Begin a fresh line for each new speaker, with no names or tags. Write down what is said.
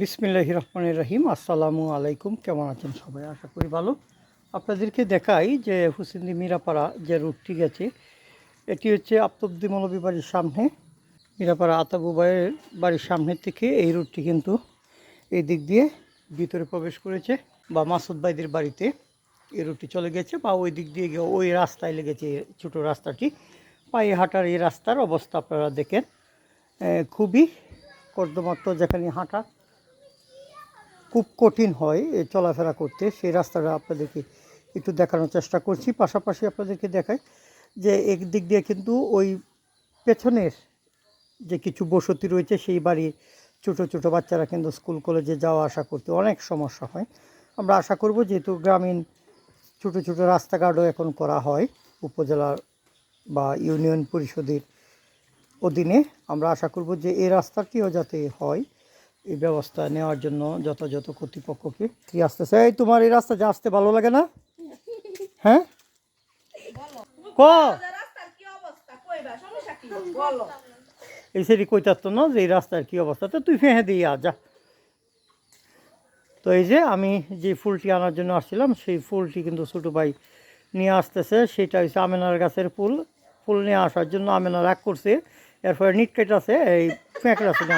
বিসমিল্লাহ রহমান রহিম। আসসালামু আলাইকুম। কেমন আছেন সবাই? আশা করি ভালো। আপনাদেরকে দেখাই যে হুসেন্দি মিরাপাড়া যে রুটটি গেছে, এটি হচ্ছে আপ্তব্দি মৌলবী বাড়ির সামনে। মিরাপাড়া আতাবু ভাইয়ের বাড়ির সামনের থেকে এই রুটটি কিন্তু এই দিক দিয়ে ভিতরে প্রবেশ করেছে বা মাসুদ ভাইদের বাড়িতে এই রুটটি চলে গেছে বা ওই দিক দিয়ে গিয়ে ওই রাস্তায় লেগেছে ছোটো রাস্তাটি। পায়ে হাঁটার এই রাস্তার অবস্থা আপনারা দেখেন। খুবই কর্দমাক্ত যেখানে হাঁটা খুব কঠিন হয় চলাফেরা করতে। সেই রাস্তাটা আপনাদেরকে একটু দেখানোর চেষ্টা করছি। পাশাপাশি আপনাদেরকে দেখাই যে একদিক দিয়ে কিন্তু ওই পেছনের যে কিছু বসতি রয়েছে, সেই বাড়ির ছোটো ছোটো বাচ্চারা কিন্তু স্কুল, কলেজে যাওয়া আসা করতে অনেক সমস্যা হয়। আমরা আশা করব যেহেতু গ্রামীণ ছোটো ছোটো রাস্তাঘাটও এখন করা হয় উপজেলার বা ইউনিয়ন পরিষদের অধীনে, আমরা আশা করব যে এই রাস্তাটিও যাতে হয়। এই ব্যবস্থা নেওয়ার জন্য যথাযথ কর্তৃপক্ষকে। কি আসতেছে? এই তোমার এই রাস্তা যে আসতে ভালো লাগে না? হ্যাঁ? ক? এই সেটি কইতার না যে এই রাস্তার কী অবস্থা। তো তুই ফেঁহে দিয়ে যা। তো এই যে আমি যে ফুলটি আনার জন্য আসছিলাম, সেই ফুলটি কিন্তু ছোটো ভাই নিয়ে আসতেছে। সেটা হচ্ছে আমেনার গাছের ফুল। ফুল নিয়ে আসার জন্য আমেনা রাগ করছে। এরপরে নিট কেটে আছে, এই ফেঁকড়ে আছে না